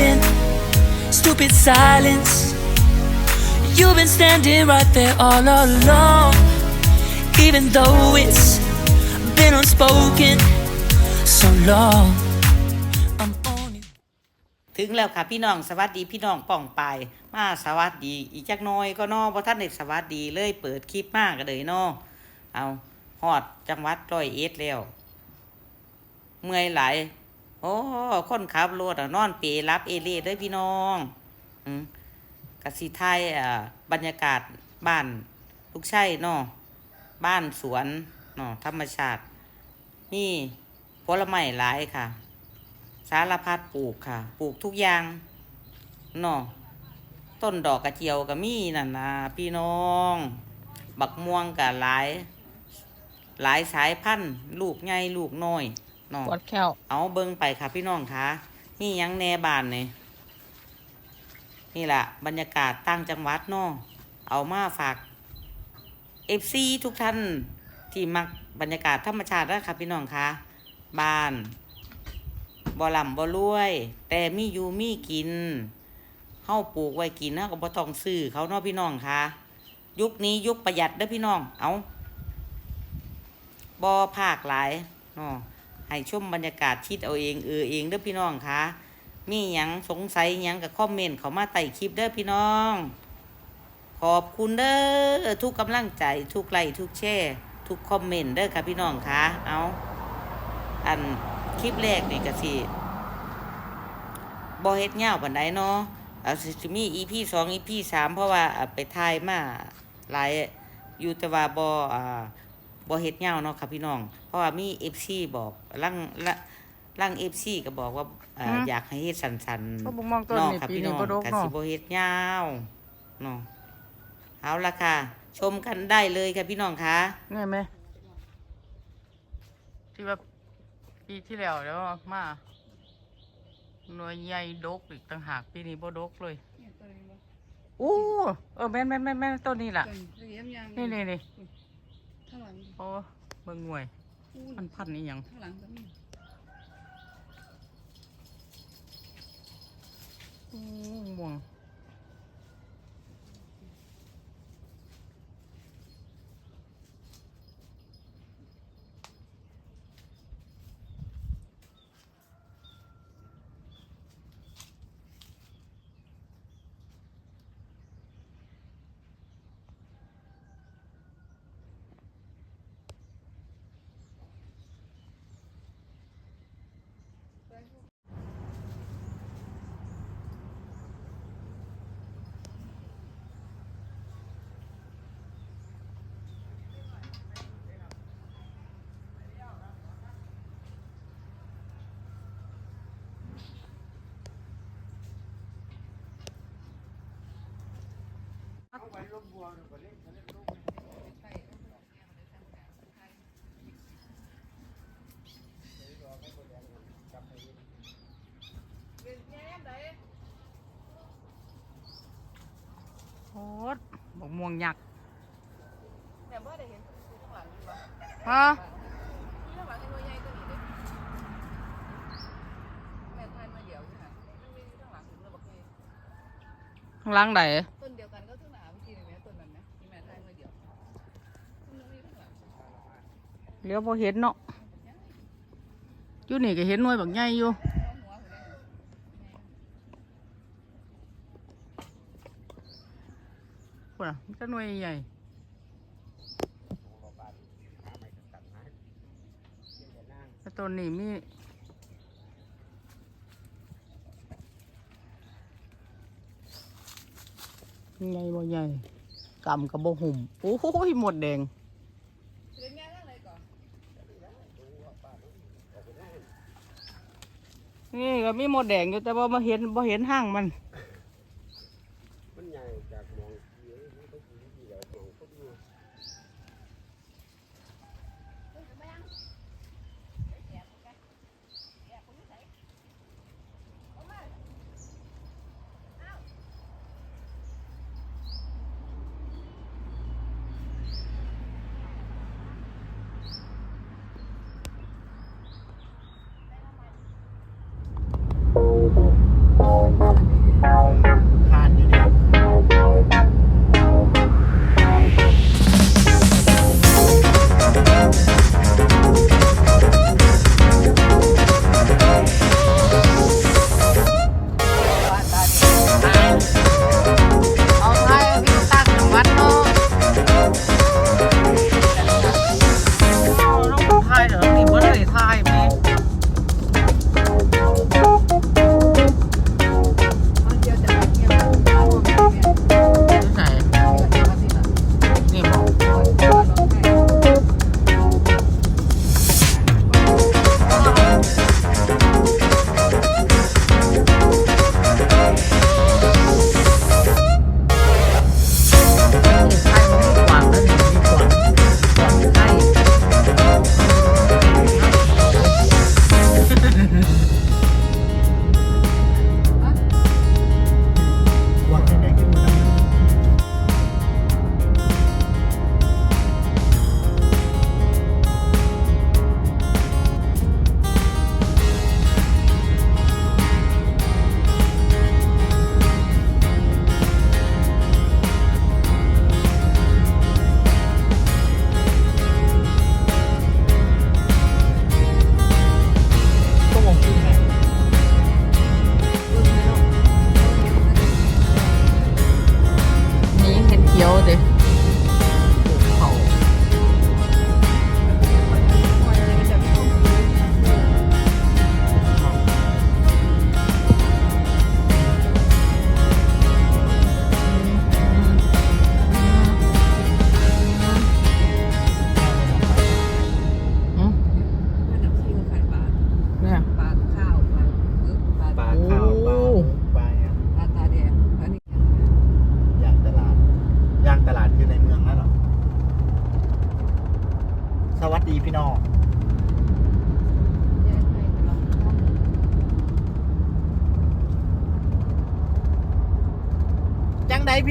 been stupid silence. You've been standing right there all along, even though it's been unspoken so long. I'm on you. ถึงแล้วค่ะพี่น้องสวัสดีพี่น้องป่องไปายมาสวัสดีอีกจักหน้อยก็นอเพราะท่านเด็กสวัสดีเลยเปิดคลิปมากก็เลยนอเอาฮอดจังหวัดร้อยเอ็ดแล้ว เมื่อยหลาย โอ้คนขับรถนอนเปรรับเอเล่ด้อพี่น้องกสิไทยอ่าบรรยากาศบ้านลูกชัยเนาะบ้านสวนเนาะธรรมชาตินี่ผลไม้หลายค่ะ สารพัดปลูกค่ะ ปลูกทุกอย่างเนาะต้นดอกกระเจียวก็มีนั่นนะพี่น้อง บักม่วงก็หลาย หลายสายพันธุ์ลูกใหญ่ลูกน้อย นาะปวดแข้วเอาเบิ่งไปค่ะพี่น้องคะนี่ยังแหนบานเนี่ยนี่แหละบรรยากาศตั้งจังหวัดเนาะเอามาฝากเอฟซีทุกท่านที่มักบรรยากาศธรรมชาตินะคะพี่น้องคะบ้านบ่ลำบ่รวย แต่มีอยู่มีกินเฮาปลูกไว้กินเฮาก็บ่ต้องซื้อเขาเนาะพี่น้องคะยุคนี้ยุคประหยัดเด้อพี่น้องเอาบ่ภาคหลายเนาะ ให้ชมบรรยากาศชิดเอาเองเออเองเด้อพี่น้องคะมีหยังสงสัยหยังกับคอมเมนต์เขามาใต้คลิปเด้อพี่น้อง ขอบคุณเด้อทุกกำลังใจทุกไลค์ทุกแชร์ทุกคอมเมนต์เด้อค่ะพี่น้องคะเอาอันคลิปแรกนี่ก็สิบอเฮ็ดเงาวปานใดเนาะเอาสิสิมี EP สอง EP สามเพราะว่าไปถ่ายมาหลายอยู่แต่ว่าบอ่า บ่เฮ็ดยาวเนาะค่ะพี่น้อง เพราะว่ามี FC บอกลังละลัง FC ก็บอกว่าเอ่ออยากให้เฮ็ดสั้นๆก็บ่มองต้นเนาะนี่ค่ะปีพี่นี้น้องบ่ดกก็เนาะ สิบ่เฮ็ดยาวเนาะเอาละค่ะ ชมกันได้เลยค่ะพี่น้องคะไงไหมที่ว่าปีที่แล้วแล้วมาหน่วยใหญ่ดกอีกต่างหากปีนี้บ่ดกเลยโอ้เออแม่นแม่นแม่นแม่นต้นนี้ล่ะนี่นี่นี่ ข้างหลังโอ้เบิ่งหน่วยอู้มันพันนี่ยังข้างหลังก็มี โอ้ม่วง โคตรบกม่วงยักษ์แต่ว่าได้เห็นข้างหลังนี่บ่ฮะข้างหลังไอ้หน่วยใหญ่ตัวนี้เด้แม่ทายมาเดี๋ยวนี่ค่ะมันมีข้างหลังถึงระบบนี้ข้างหล่างไหน เลี้ยวพอเห็นเนาะอยู่นี่ก็เห็นหน่วยบักใหญ่อยู่เอาหัวหัวเลยพุ่นอะมันก็หน่วยใหญ่ต้นนี้มีใหญ่บ่ใหญ่กำกับบ่หุ่มโอ้โหหมดแดง เรียนแม่ทางไหนก่อน นี่ก็มีหมดแดงอยู่แต่ว่ามาเห็นบ่เห็นห้างมัน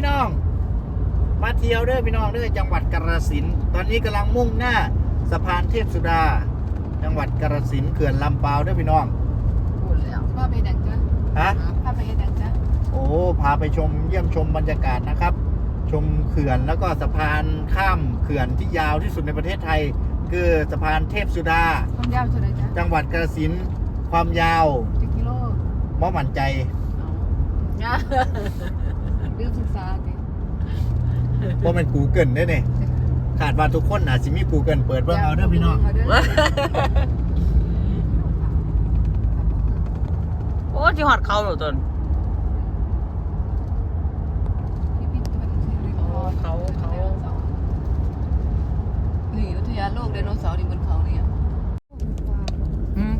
พี่น้อง มาเที่ยวเด้อพี่น้องเด้อจังหวัดกาฬสินธุ์ตอนนี้กำลังมุ่งหน้าสะพานเทพสุดา จังหวัดกาฬสินธุ์เขื่อนลำปาวเด้อพี่น้องพูดแล้วว่าไปดังจ้ะฮะพาไปดังจ้ะโอ้พาไปชมเยี่ยมชมบรรยากาศนะครับ ชมเขื่อนแล้วก็สะพานข้ามเขื่อนที่ยาวที่สุดในประเทศไทย คือสะพานเทพสุดาความยาวเท่าไหร่จ้ะจังหวัดกาฬสินธุ์ความยาวจะกิโลมอมั่นใจ ลืมศึกษาดิเพราะมันกูเกิลได้เนี่ยขาดว่าทุกคนอาจจะมีกูเกิลเปิดเบิ่งเอาเด้อพี่น้องเาเด้อโอ้ที่หอดเขาเหรอตนพิพิธภัณฑ์สิรินธรเขาเขานี่อุทยานโลกไดโนเสาร์นี่บนเขาเนี่ย อืม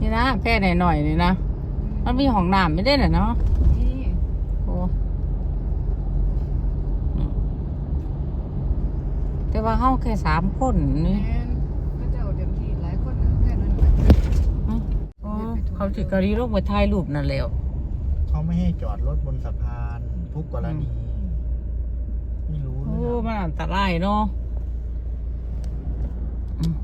นี่นะ แพร่หน่อยๆนี่นะมันมีห้องน้ำไม่ได้เหรอเนาะนี่โอ้อืมแต่ว่าเฮาแค่สามคนนี่ แม่นก็จะเอาเต็มที่หลายคนนะแค่นั้นไปโอ้เขาสิกะรีลงไปถ่ายรูปนั่นแหล้วเขาไม่ให้จอดรถบนสะพานทุกกรณี ไม่รู้โอ้เลยมันอันตรายเนาะอืม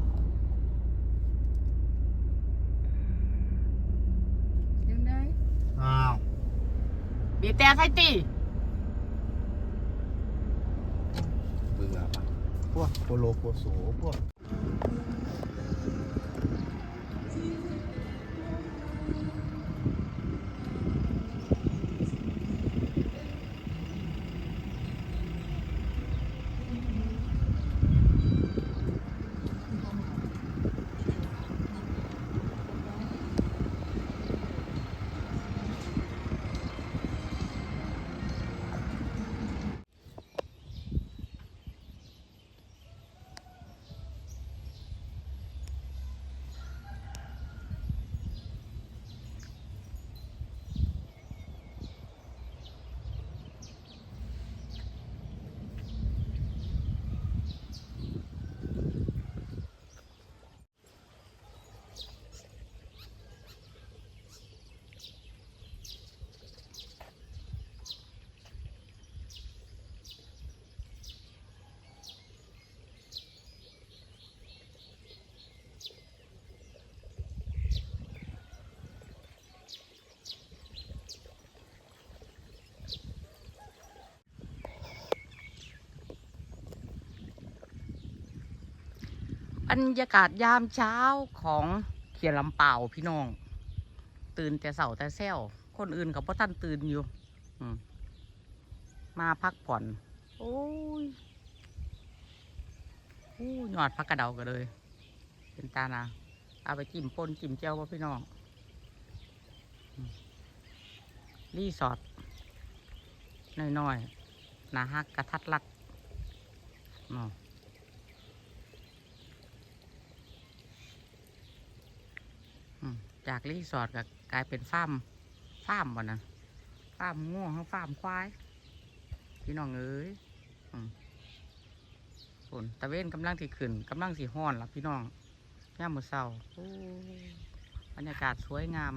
ยังได้ อ้าว บีบแต่ใส่ตีเบื่อปะพวกโปโลโปโสพวก บ รรยากาศยามเช้าของเขียนลำเปล่าพี่น้อง ตื่นแต่เสาแต่แซวคนอื่นเขาพ่ท่านตื่นอยู่มาพักผ่อน โอ้ยโอ้ยยอดพักกระเดากันเลย เป็นตานะเอาไปจิ้มปนจิ้มเจ้าว่าพี่น้องรีสอร์ทน้อยๆหนาฮักกระทัดรัดเนาะ อืม จากรีสอร์ทก็กลายเป็นฟาร์มฟาร์มบ่นะฟาร์มง่วงฟาร์มควาย พี่น้องเอ้ยฝนตะเวนกำลังสิขึ้นกำลังสีห้อนล่ะพี่น้องย่ามมือเศร้าบรรยากาศสวยงาม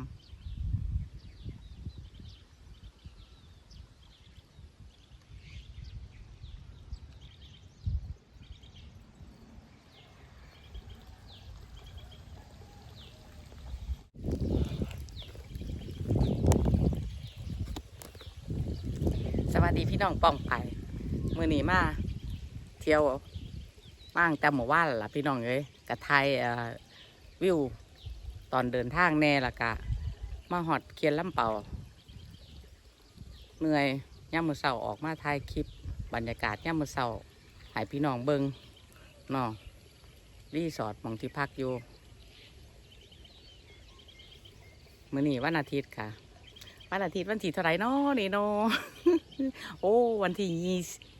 วัสดี พี่น้องป้องไปมือนี้มาเที่ยวมางแต่หมู่บ้านล่ะพี่น้องเอ้ยกะไทยวิวตอนเดินทางแน่ละกะ มาหอดเคียนลำเป่าเหนื่อยย่ามมือเสาออกมาถ่ายคลิป บรรยากาศย่ามมือเสาให้พี่น้องเบิงน้องรีสอร์ทมองที่พักอยู่ มือนี้วันอาทิตย์ค่ะ วันอาทิตย์วันที่เท่าไรเนาะนี่เนาะโอ้วันที่ยี่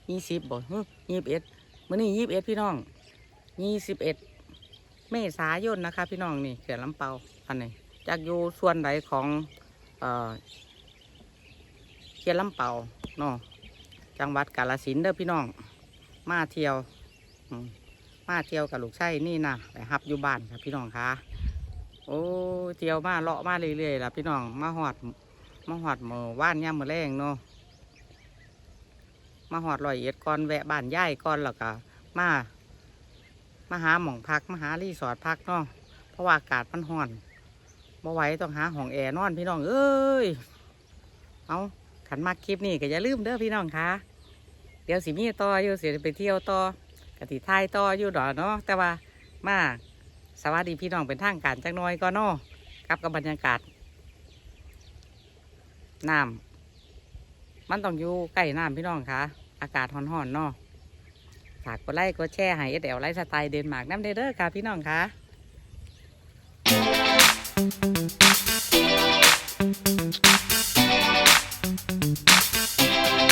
ยี่สิบบ่ยี่สิบเอ็ดมื้อนี้ยี่สิบเอ็ดพี่น้องยี่สิบเอ็ดเมษายนนะคะ พี่น้องนี่เขื่อนลำเปาอันนี้จากอยู่ส่วนไหนของเอ่อเขื่อนลำเปาเนาะจังหวัดกาฬสินเด้อพี่น้อง มาเที่ยวมมาเที่ยวกับลูกชายนี่นะไปฮับอยู่บ้านครับพี่น้องคะโอ้เที่ยวมาเลาะมาเรื่อยๆล่ะพี่น้องมาหอด มาหอดหมู่านย่ามมือแรงเนาะมาหอดลอยเอ็ดก่อนแวะบ้านย่ายก่อนแล้วก็มามาหาหม่องพักมาหารีสอร์ทพักเนาะเพราะว่าอากาศมันห่อนบ่ไหวต้องหาห้องแอร์นอนพี่น้องเอ้ยเอาขันมาคลิปนี้ก็อย่าลืมเด้อพี่น้องคะเดี๋ยวสิมีต่ออยู่เสิไปเที่ยวต่อกะติทายต่ออยู่ดอกเนาะแต่ว่ามาสวัสดีพี่น้องเป็นทางการจักน้อยก็เนาะกับกับบรรยากาศ น้ำมันต้องอยู่ใกล้น้ำพี่น้องคะอากาศห่อนๆเนาะฝากกดไลค์กดแชร์ให้เอเดลไลฟ์สไตล์เดนมาร์กน้ำเด้อค่ะพี่น้องคะ Thank you.